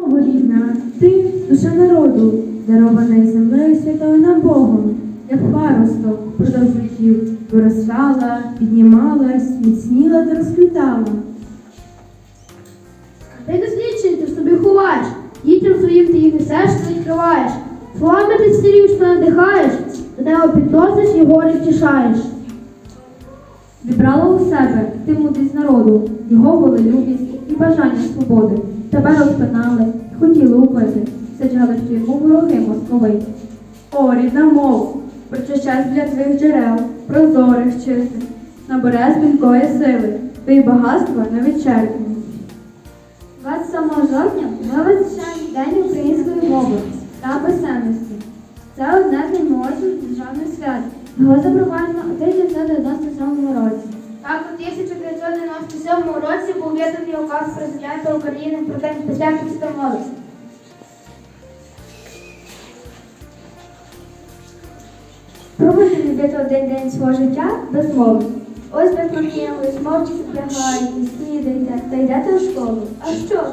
Мова рідна, ти душа народу, дарована землею святою нам Богом, як паросток впродовж віків виростала, піднімалась, міцніла та розквітала. Ти досліджуєш, ти в собі ховаєш, дітям своїм ти їх несеш та відкриваєш. Словами ти стілів, що надихаєш, до нього підносиш і гори втішаєш. Вібрала у себе ти мудрість народу, його волелюбість і бажання свободи. Тебе розпинали, хотіли убити, саджали в тюрму вороги московиті. О, рідна мова, прочищай для твоїх джерел, прозорих чистих, набере збінкої сили, твої багатства невичерпні. 27 жовтня ми визначаємо День української мови та писемності. Це одне з наймолодших державних свят. Його запроваджено у 1997 році. У 1997 році був виданий указ президента України про день писемності та мови. Пробуйте любити один день свого життя без мови. Ось ви прокинулись, мовчки вдягаєте, снідаєте та йдете у школу. А що?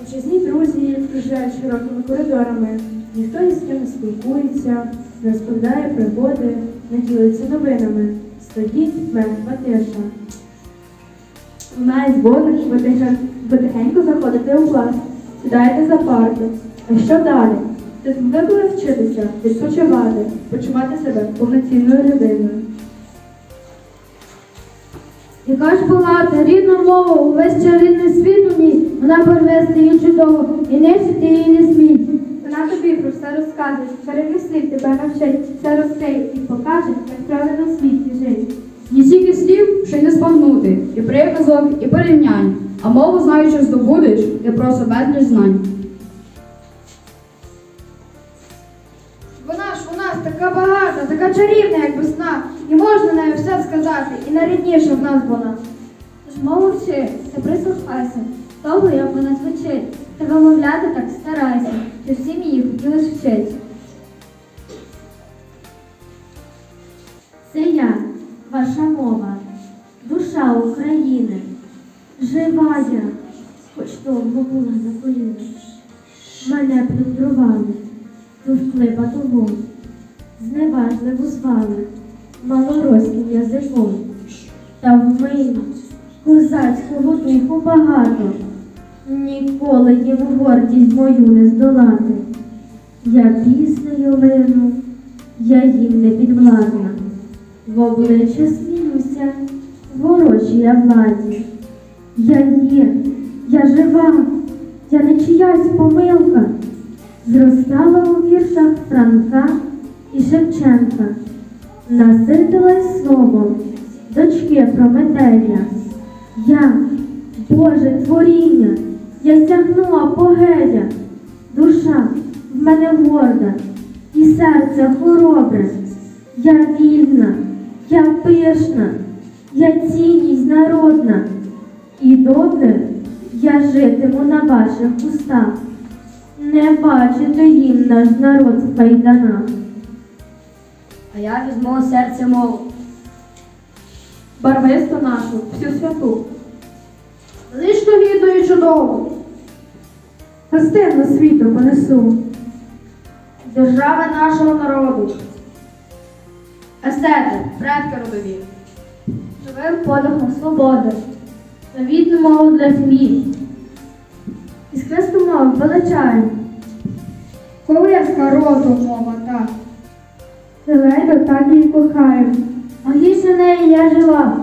Мовчазні друзі кружають широкими коридорами, ніхто ні з ким не спілкується, не розповідає пригоди, не ділиться новинами. Стоїть мертва тиша. Лунає дзвоник, ви тихенько заходите у клас, сідаєте за парту. А що далі? Ти були вчитися, відпочивати, почувати себе повноцінною людиною. Яка ж була багата, рідна мова, увесь чарівний світ у ній, вона перевести її чудово, і нищити її не смій. Вона тобі про все розкаже, чарівних слів тебе навчить, все розкриє і покаже, як правильно в світі жити. Ні стільки слів, що й не спагнути, і приказок, і порівнянь. А мову знаючи здобудеш, і просто безліч знань. Вона ж у нас така багата, така чарівна, як весна, і можна нею все сказати, і найрідніша в нас вона. Тож мову вчи, та прислухайся, того, як вона звучить, та вимовляти так старайся, що всім її хотілось вчить. Це я, ваша мова, душа України, жива я, хоч довго була на колінах. Мене плюндрували, товкли батогом, зневажливо звали малороським язиком. Та в мені козацького духу багато, ніколи їм гордість мою не здолати. Я піснею лину, я їм не підвладна. В обличчя сміюся, ворожі я владі. Я є, я жива, я не чиясь помилка. Зростала у віршах Франка і Шевченка, наситилась словом дочки Прометея. Я, Боже творіння, я сягну апогея, душа в мене горда і серце хоробре. Я вільна, я пишна, я цінність народна, і доки я житиму на ваших устах, не бачите їм наш народ в кайданах. А я візьму серце мову. Барвисту нашу, всю святу, Лишно гідно і чудово. гостинну світу понесу. Держава нашого народу. Естети, предки родові. Живим подихом свободи. Новітну мову для змі. Із хресту мов величаю, Колиска роду мова та. Зелено так її кохаю. Магічна неї я жила.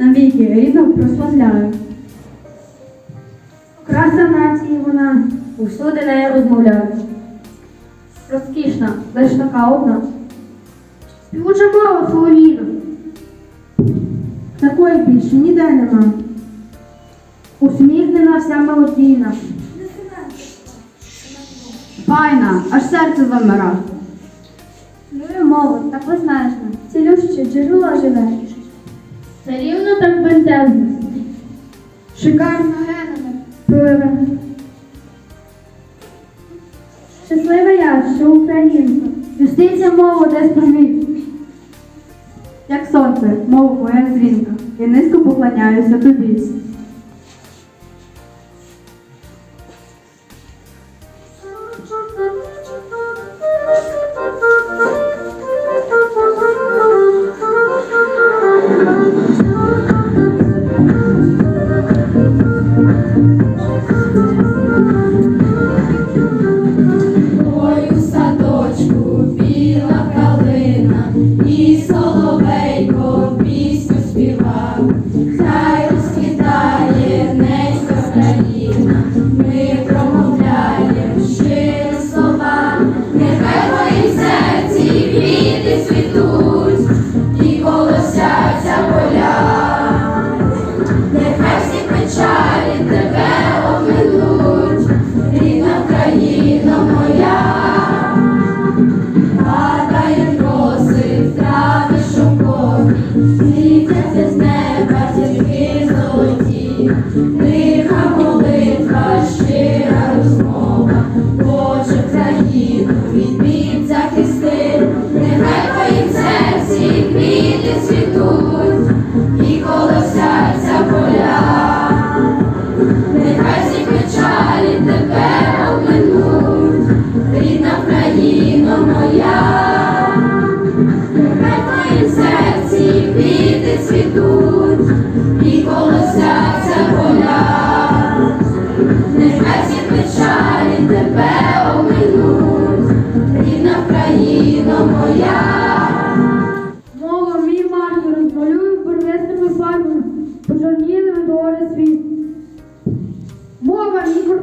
Навіки рідно прославляю. Краса нації вона, усюди нею розмовляють. Розкішна, лиш така одна. Співуча мова Соловіна. Такої більше ніде нема. Усміхнена вся молодіна. Файна, аж серце замира. Люблю мову, так визначно. Цілюще джерело живе. Царівно так бентезна, Шикарно генами. Пливе. Щаслива я, що українка, Юстиція мову десь провів. як сонце, мов моя дзвінка, і низько поклоняюся тобі.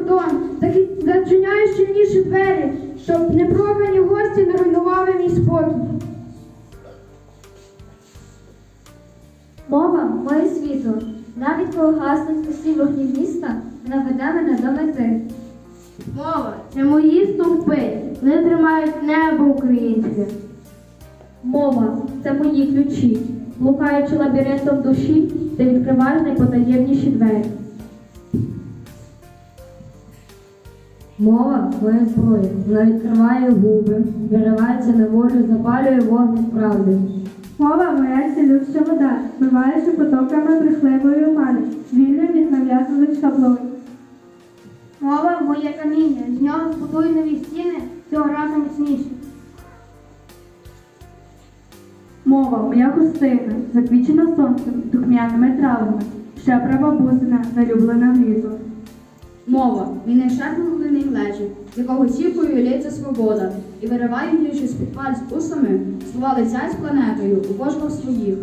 кордон, зачиняю щільніші двері, щоб непрогані гості не руйнували мій спокій. Мова моє світло. Навіть коли гаснуть усі вогні міста, вона веде мене до мети. Мова це мої стовпи, вони тримають небо українське. Мова це мої ключі, блукаючи лабіринтом душі, де відкривають найпотаємніші двері. Мова твоя зброя, вона відкриває губи, виривається на волю, запалює вогник правди. Мова моя цілюща вода, вмиваючи потоками брехливої омани, вільним від нав'язаних шаблонів. Мова моє каміння, з нього збудую нові стіни, цього разу міцніші. Мова моя гостина, заквічена сонцем, духмяними травами, ще права бузина, залюблена влізу. Мова, мій нещерпний лежить, з якого сіпою лється свобода, і вириваючи з-під пальць усами, слова летять планетою, у кожного своїх.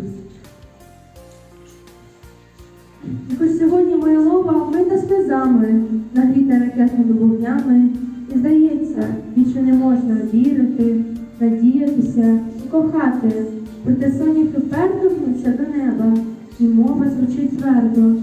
Якось сьогодні моя лова вмита сльозами, нагріта ракетними вогнями, і здається, більше не можна вірити, надіятися і кохати. Проте соняхи вперто до неба, і мова звучить твердо.